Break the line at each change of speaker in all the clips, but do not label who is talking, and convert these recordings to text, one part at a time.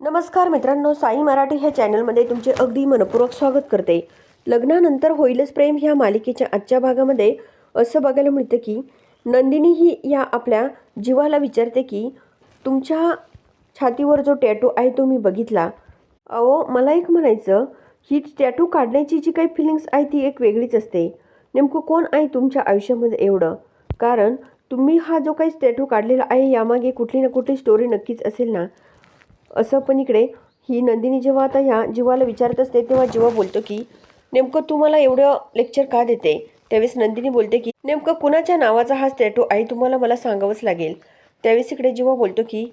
नमस्कार मित्रांनो साई मराठी ह्या चॅनलमध्ये तुमचे अगदी मनपूर्वक स्वागत करते. लग्नानंतर होईलच प्रेम ह्या मालिकेच्या आजच्या भागामध्ये. असं बघायला मिळतं की नंदिनी ही या आपल्या जीवाला विचारते की तुमच्या छातीवर जो टॅटू आहे तो मी बघितला. अहो मला एक म्हणायचं ही टॅटू काढण्याची जी काही फिलिंग्स आहे ती एक वेगळीच असते. नेमकं कोण आहे तुमच्या आयुष्यामध्ये एवढं? कारण तुम्ही हा जो काही टॅटू काढलेला आहे यामागे कुठली ना कुठली स्टोरी नक्कीच असेल ना. असं पण इकडे ही नंदिनी जेव्हा आता ह्या जीवाला विचारत असते तेव्हा जीवा बोलतो की नेमकं तू मला एवढं लेक्चर का देते? त्यावेळेस नंदिनी बोलते की नेमकं कुणाच्या नावाचा हा स्टॅटू आहे तुम्हाला मला सांगावंच लागेल. त्यावेळेस इकडे जीवा बोलतो की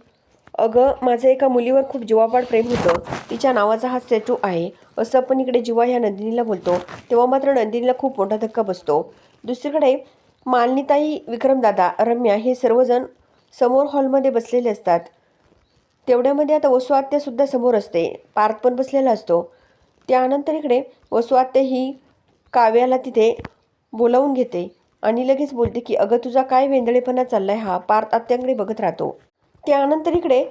अगं माझं एका मुलीवर खूप जीवापाड प्रेम होतं तिच्या नावाचा हा स्टॅटू आहे. असं पण इकडे जीवा ह्या नंदिनीला बोलतो. तेव्हा मात्र नंदिनीला खूप मोठा धक्का बसतो. दुसरीकडे मालनीताई विक्रमदादा रम्या हे सर्वजण समोर हॉलमध्ये बसलेले असतात. तेवढ्यामध्ये आता वसुआत्यासुद्धा समोर असते. पार्थ पण बसलेला असतो. त्यानंतर इकडे वसुआत्या ही काव्याला तिथे बोलावून घेते आणि लगेच बोलते की अगं तुझा काय वेंदळेपणा चाललाय हा? पार्थ आत्याकडे बघत राहतो. त्यानंतर इकडे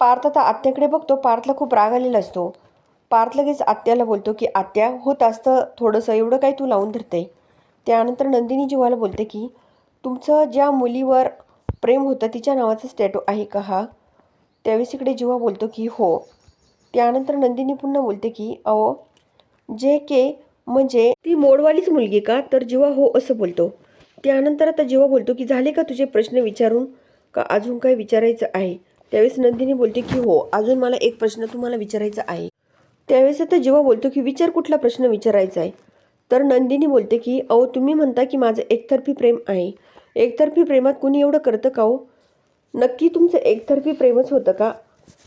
पार्थ आता आत्याकडे बघतो. पार्थला खूप राग आलेला असतो. पार्थ लगेच आत्याला बोलतो की आत्या होत असतं थोडंसं एवढं काय तू लावून धरते? त्यानंतर नंदिनी जीवाला बोलते की तुमचं ज्या मुलीवर प्रेम होतं तिच्या नावाचा स्टॅटू आहे का हा? त्यावेळेस इकडे जीवा बोलतो की हो. त्यानंतर नंदिनी पुन्हा बोलते की अहो जे के म्हणजे ती मोडवालीच मुलगी का? तर जीवा हो असं बोलतो. त्यानंतर आता जीवा बोलतो की झाले का तुझे प्रश्न विचारून? का अजून काय विचारायचं आहे? त्यावेळेस नंदिनी बोलते की हो अजून मला एक प्रश्न तुम्हाला विचारायचा आहे. त्यावेळेस आता जीवा बोलतो की विचार कुठला प्रश्न विचारायचा आहे? तर नंदिनी बोलते की अहो तुम्ही म्हणता की माझं एकतर्फी प्रेम आहे. एकतर्फी प्रेमात कुणी एवढं करतं का हो? नक्की तुमचं एकतर्फी प्रेमच होतं का?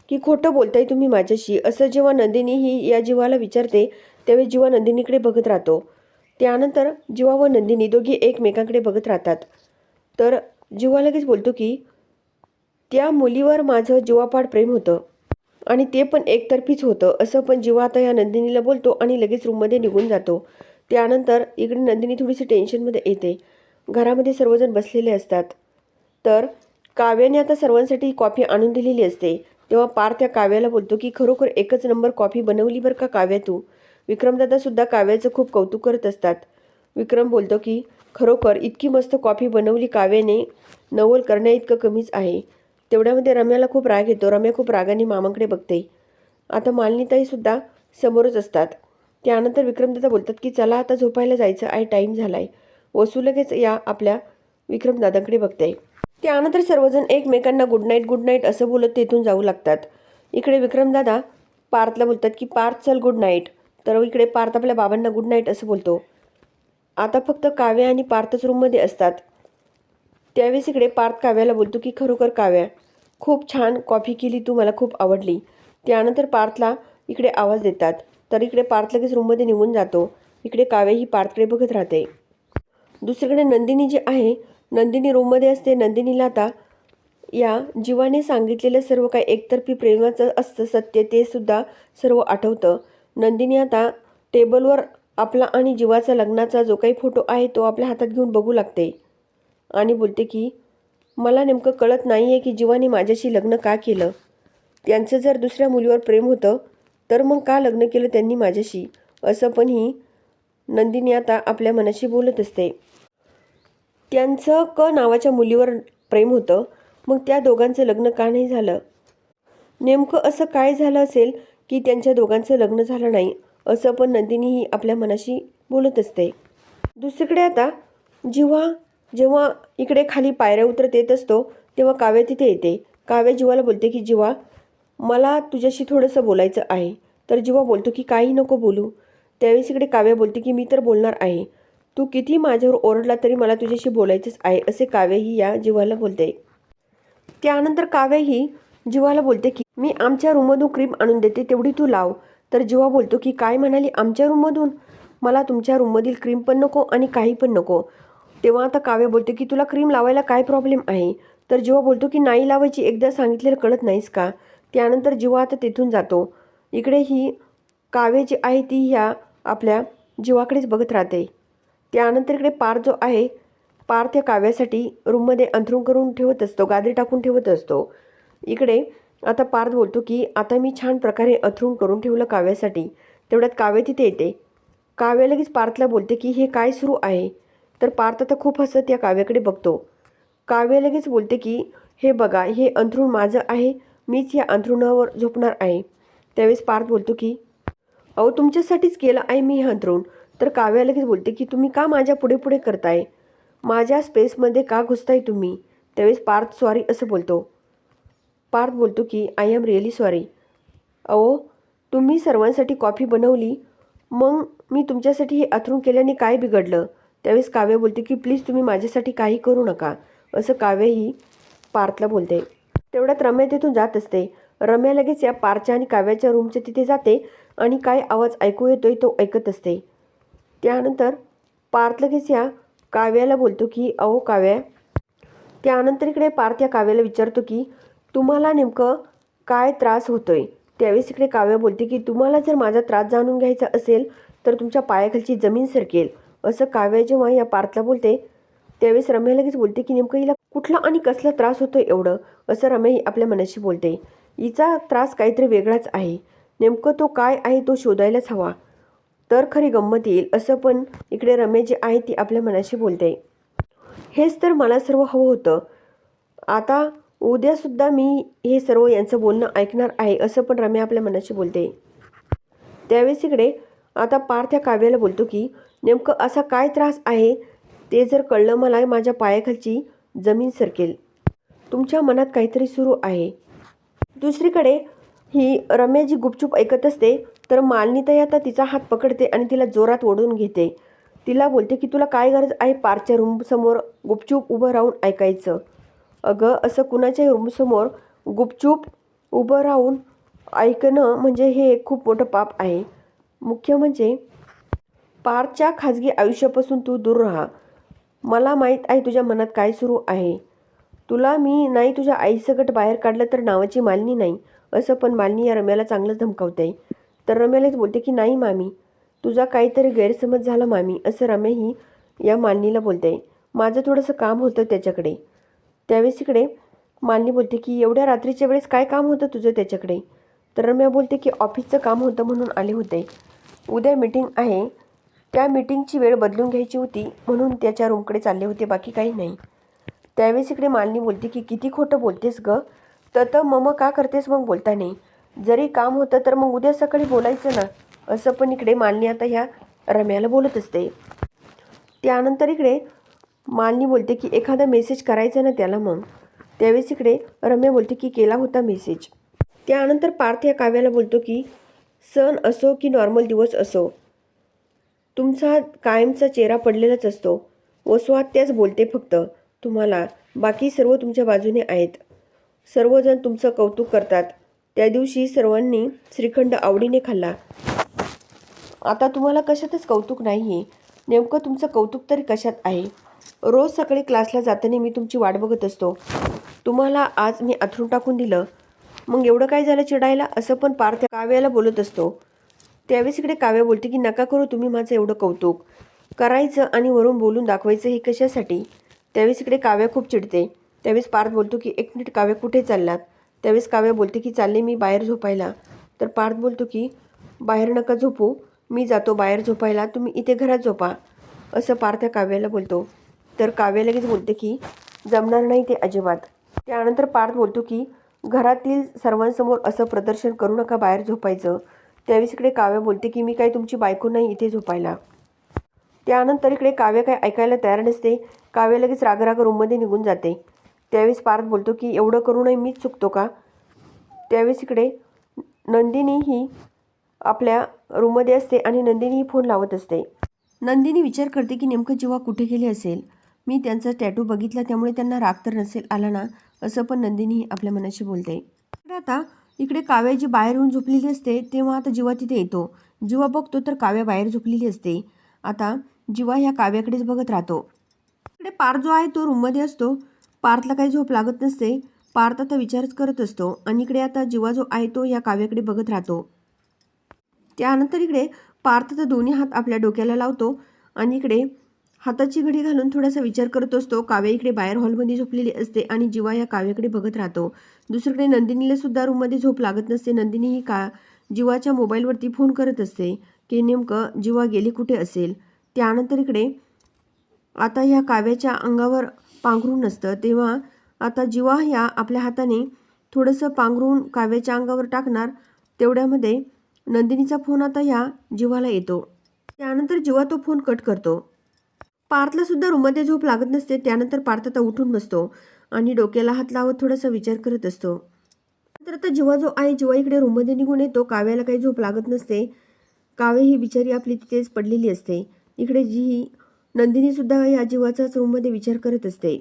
की खोटं बोलताय तुम्ही माझ्याशी? असं जेव्हा नंदिनी ही या जीवाला विचारते त्यावेळी जीवा नंदिनीकडे बघत राहतो. त्यानंतर जीवा व नंदिनी दोघी एकमेकांकडे बघत राहतात. तर जीवा लगेच बोलतो की त्या मुलीवर माझं जीवापाड प्रेम होतं आणि ते पण एकतर्फीच होतं. असं पण जीवा आता या नंदिनीला बोलतो आणि लगेच रूममध्ये निघून जातो. त्यानंतर इकडे नंदिनी थोडीशी टेन्शनमध्ये येते. घरामध्ये सर्वजण बसलेले असतात. तर काव्याने आता सर्वांसाठी कॉफी आणून दिलेली असते. तेव्हा पार त्या काव्याला बोलतो की खरोखर एकच नंबर कॉफी बनवली बरं का काव्या तू? विक्रमदादासुद्धा काव्याचं खूप कौतुक करत असतात. विक्रम बोलतो की खरोखर इतकी मस्त कॉफी बनवली काव्याने. नवल करण्याइतकं कमीच आहे. तेवढ्यामध्ये रम्याला खूप राग येतो. रम्या खूप रागाने मामांकडे बघते. आता मालिनीताईसुद्धा समोरच असतात. त्यानंतर विक्रमदादा बोलतात की चला आता झोपायला जायचं आहे. टाईम झाला आहे वसू लगेच या आपल्या विक्रमदादांकडे बघते. त्यानंतर सर्वजण एकमेकांना गुड नाईट गुड नाईट असं बोलत तेथून जाऊ लागतात. इकडे विक्रमदादा पार्थला बोलतात की पार्थ चल गुड नाईट तर इकडे पार्थ आपल्या बाबांना गुड नाईट असं बोलतो. आता फक्त काव्या आणि पार्थच रूममध्ये असतात. त्यावेळेस इकडे पार्थ काव्याला बोलतो की खरोखर काव्या खूप छान कॉफी केली तू मला खूप आवडली. त्यानंतर पार्थला इकडे आवाज देतात. तर इकडे पार्थ लगेच रूममध्ये निघून जातो. इकडे काव्या ही पार्थकडे बघत राहते. दुसरीकडे नंदिनी जी आहे नंदिनी रूममध्ये असते. नंदिनीला आता या जीवाने सांगितलेलं सर्व काही एकतर्फी प्रेमाचं असतं. सत्य ते सुद्धा सर्व आठवतं. नंदिनी आता टेबलवर आपला आणि जीवाचा लग्नाचा जो काही फोटो आहे तो आपल्या हातात घेऊन बघू लागते. आणि बोलते की मला नेमकं कळत नाही आहे की जीवाने माझ्याशी लग्न का केलं? त्यांचं जर दुसऱ्या मुलीवर प्रेम होतं तर मग का लग्न केलं त्यांनी माझ्याशी? असं पण ही नंदिनी आता आपल्या मनाशी बोलत असते. त्यांचं क नावाच्या मुलीवर प्रेम होतं. मग त्या दोघांचं लग्न का नाही झालं? नेमकं असं काय झालं असेल की त्यांच्या दोघांचं लग्न झालं नाही असं पण नंदिनी ही आपल्या मनाशी बोलत असते. दुसरीकडे आता जेव्हा जेव्हा इकडे खाली पायऱ्या उतरत येत असतो तेव्हा काव्या तिथे येते. काव्या जीवाला बोलते की जीवा मला तुझ्याशी थोडंसं बोलायचं आहे. तर जीवा बोलतो की काही नको बोलू. त्यावेळेस इकडे काव्या बोलते की मी तर बोलणार आहे. तू किती माझ्यावर ओरडला तरी मला तुझ्याशी बोलायचंच आहे असे काव्य ही या जीवाला बोलते. त्यानंतर काव्यही जीवाला बोलते की मी आमच्या रूममधून क्रीम आणून देते तेवढी तू लाव. तर जीवा बोलतो की काय म्हणाली आमच्या रूममधून? मला तुमच्या रूममधील क्रीम पण नको आणि काही पण नको. तेव्हा आता काव्य बोलते की तुला क्रीम लावायला काय प्रॉब्लेम आहे? तर जीवा बोलतो की नाही लावायची एकदा सांगितलेलं कळत नाहीस का? त्यानंतर जीवा आता तिथून जातो. इकडे ही काव्य जी आहे ती ह्या आपल्या जीवाकडेच बघत राहते. त्यानंतर इकडे पार जो आहे पार त्या काव्यासाठी रूममध्ये अंथरूण करून ठेवत असतो गादी टाकून ठेवत असतो. इकडे आता पार्थ बोलतो की आता मी छान प्रकारे अंथरूण करून ठेवलं काव्यासाठी. तेवढ्यात काव्य तिथे येते. काव्य लगेच पार्थला बोलते की हे काय सुरू आहे? तर पार्थ आता खूप हसत या काव्याकडे बघतो. काव्य लगेच बोलते की हे बघा हे अंथरूण माझं आहे मीच या अंथरुणावर झोपणार आहे. त्यावेळेस पार्थ बोलतो की अहो तुमच्यासाठीच केलं आहे मी हे अंथरूण. तर काव्या लगेच बोलते की तुम्ही का माझ्या पुढे पुढे करताय? माझ्या स्पेसमध्ये का घुसताय तुम्ही? त्यावेळेस पार्थ सॉरी असं बोलतो. पार्थ बोलतो की आय एम रिअली सॉरी अहो तुम्ही सर्वांसाठी कॉफी बनवली. मग मी तुमच्यासाठी हे अथरून केल्याने काय बिघडलं? त्यावेळेस काव्य बोलते की प्लीज तुम्ही माझ्यासाठी काही करू नका. असं काव्यही पार्थला बोलते. तेवढ्यात रम्या तिथून जात असते. रम्या लगेच या पारच्या आणि काव्याच्या रूमच्या तिथे जाते आणि काय आवाज ऐकू येतोय तो ऐकत असते. त्यानंतर पार्थ लगेच या काव्याला बोलतो की अहो काव्या त्यानंतर इकडे पार्थ या काव्याला विचारतो की तुम्हाला नेमकं काय त्रास होतोय? त्यावेळेस इकडे काव्य बोलते की तुम्हाला जर माझा त्रास जाणून घ्यायचा असेल तर तुमच्या पायाखालची जमीन सरकेल. असं काव्य जेव्हा या पार्थला बोलते त्यावेळेस रम्या लगेच बोलते की नेमकं हिला कुठला आणि कसला त्रास होतोय एवढं? असं रम्या ही आपल्या मनाशी बोलते. हिचा त्रास काहीतरी वेगळाच आहे. नेमकं तो काय आहे तो शोधायलाच हवा. तर खरी गंमत येईल असं पण इकडे रम्या जी आहे ती आपल्या मनाशी बोलते. हेच तर मला सर्व हवं होतं. आता उद्यासुद्धा मी हे सर्व यांचं बोलणं ऐकणार आहे असं पण रम्या आपल्या मनाशी बोलते. त्यावेळेस इकडे आता पार्थ या काव्याला बोलतो की नेमकं असा काय त्रास आहे? ते जर कळलं मला माझ्या पायाखालची जमीन सरकेल. तुमच्या मनात काहीतरी सुरू आहे. दुसरीकडे ही रम्या जी गुपचूप ऐकत असते तर मालनीताई आता तिचा हात पकडते आणि तिला जोरात ओढून घेते. तिला बोलते की तुला काय गरज आहे पारच्या रूमसमोर गुपचूप उभं राहून ऐकायचं? अगं असं कुणाच्याही रूमसमोर गुपचूप उभं राहून ऐकणं म्हणजे हे एक खूप मोठं पाप आहे. मुख्य म्हणजे पारच्या खाजगी आयुष्यापासून तू दूर राहा. मला माहीत आहे तुझ्या मनात काय सुरू आहे. तुला मी नाही तुझ्या आईसकट बाहेर काढलं तर नावाची मालिनी नाही असं पण मालिनी या रम्याला चांगलंच धमकावते तर रम्यालाच बोलते की नाही मामी तुझा काहीतरी गैरसमज झाला मामी असं रम्याही या मालनीला बोलते. माझं थोडंसं काम होतं त्याच्याकडे. त्यावेळेस इकडे मालनी बोलते की एवढ्या रात्रीच्या वेळेस काय काम होतं तुझं त्याच्याकडे? तर रम्या बोलते की ऑफिसचं काम होतं म्हणून आले होते. उद्या मीटिंग आहे. त्या मीटिंगची वेळ बदलून घ्यायची होती म्हणून त्याच्या रूमकडे चालले होते बाकी काही नाही. त्यावेळेस इकडे मालिनी बोलते की किती खोटं बोलतेस ग? तर मम का करतेस मग बोलता नाही जरी काम होतं तर मग उद्या सकाळी बोलायचं ना? असं पण इकडे मालनी आता ह्या रम्याला बोलत असते. त्यानंतर इकडे मालनी बोलते की एखादा मेसेज करायचा ना त्याला मग. त्यावेळेस इकडे रम्या बोलते की केला होता मेसेज त्यानंतर पार्थ या काव्याला बोलतो की सण असो की नॉर्मल दिवस असो तुमचा कायमचा चेहरा पडलेलाच असतो. वसवात त्याच बोलते फक्त तुम्हाला. बाकी सर्व तुमच्या बाजूने आहेत. सर्वजण तुमचं कौतुक करतात. त्या दिवशी सर्वांनी श्रीखंड आवडीने खाल्ला. आता तुम्हाला कशातच कौतुक नाही आहे नेमकं तुमचं कौतुक तरी कशात आहे? रोज सकाळी क्लासला जाताना मी तुमची वाट बघत असतो. तुम्हाला आज मी अथरून टाकून दिलं. मग एवढं काय झालं चिडायला? असं पण पार्थ काव्याला बोलत असतो. त्यावेळेस इकडे काव्या बोलते की नका करू तुम्ही माझं एवढं कौतुक. करायचं आणि वरून बोलून दाखवायचं हे कशासाठी? त्यावेळेस इकडे काव्या खूप चिडते. त्यावेळेस पार्थ बोलतो की एक मिनिट काव्या कुठे चाललात? त्यावेळेस काव्या बोलते की चालले मी बाहेर झोपायला. तर पार्थ बोलतो की बाहेर नका झोपू मी जातो बाहेर झोपायला तुम्ही इथे घरात झोपा. असं पार्थ काव्याला बोलतो. तर काव्या लगेच बोलते की जमणार नाही ते अजिबात. त्यानंतर पार्थ बोलतो की घरातील सर्वांसमोर असं प्रदर्शन करू नका बाहेर झोपायचं. त्यावेळेस इकडे काव्या बोलते की मी काय तुमची बायको नाही इथे झोपायला. त्यानंतर इकडे काव्य काय ऐकायला तयार नसते. काव्य लगेच रागराग रूममध्ये निघून जाते. त्यावेळेस पार्थ बोलतो की एवढं करूनही मीच चुकतो का? त्यावेळेस इकडे नंदिनी ही आपल्या रूममध्ये असते आणि नंदिनी ही फोन लावत असते. नंदिनी विचार करते की नेमकं जेव्हा कुठे गेले असेल? मी त्यांचा टॅटू बघितला त्यामुळे त्यांना राग तर नसेल आला ना? असं पण नंदिनी आपल्या मनाशी बोलते. इकडे आता इकडे काव्या जी बाहेर येऊन झोपलेली असते तेव्हा आता जीवा तिथे येतो. जीवा बघतो तर काव्या बाहेर झोपलेली असते. आता जीवा ह्या काव्याकडेच बघत राहतो. इकडे पार जो आहे तो रूममध्ये असतो. पार्थला काही झोप लागत नसते. पार्थ आता विचारच करत असतो. आणि इकडे आता जीवा जो आहे तो या काव्याकडे बघत राहतो. त्यानंतर इकडे पार्थ तर दोन्ही हात आपल्या डोक्याला लावतो. आणि इकडे हाताची घडी घालून थोडासा विचार करत असतो. काव्या इकडे बाहेर हॉलमध्ये झोपलेली असते आणि जीवा या काव्याकडे बघत राहतो. दुसरीकडे नंदिनीला सुद्धा रूममध्ये झोप लागत नसते. नंदिनी ही का जीवाच्या मोबाईलवरती फोन करत असते की नेमकं जीवा गेली कुठे असेल? त्यानंतर इकडे आता ह्या काव्याच्या अंगावर पांघरून नसतं तेव्हा आता जिवा ह्या आपल्या हाताने थोडंसं पांघरून काव्याच्या अंगावर टाकणार तेवढ्यामध्ये नंदिनीचा फोन आता ह्या जिवाला येतो. त्यानंतर जिवा तो फोन कट करतो. पार्थला सुद्धा रूममध्ये झोप लागत नसते त्यानंतर पार्थ आता उठून बसतो आणि डोक्याला हात लावत थोडासा विचार करत असतो. तर आता जेव्हा जो आहे जेव्हा इकडे रूममध्ये निघून येतो. काव्याला काही झोप लागत नसते. काव्य ही बिचारी आपली तिथेच पडलेली असते. इकडे जी नंदिनी सुद्धा या जीवाचाच रूममध्ये विचार करत असते.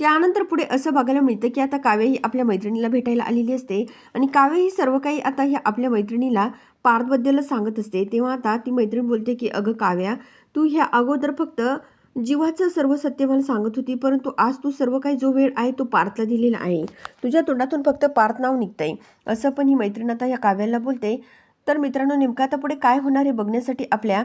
त्यानंतर पुढे असं बघायला मिळतं की आता काव्य ही आपल्या मैत्रिणीला भेटायला आलेली असते आणि काव्य ही सर्व काही आता ह्या आपल्या मैत्रिणीला पार्थबद्दलच सांगत असते. तेव्हा आता ती मैत्रीण बोलते की अगं काव्या तू ह्या अगोदर फक्त जीवाचं सर्व सत्य मला सांगत होती परंतु आज तू सर्व काही जो वेळ आहे तो पार्थला दिलेला आहे. तुझ्या तोंडातून फक्त पार्थ नाव निघतंय. असं पण ही मैत्रीण आता या काव्याला बोलते. तर मित्रांनो नेमकं आता पुढे काय होणार हे बघण्यासाठी आपल्या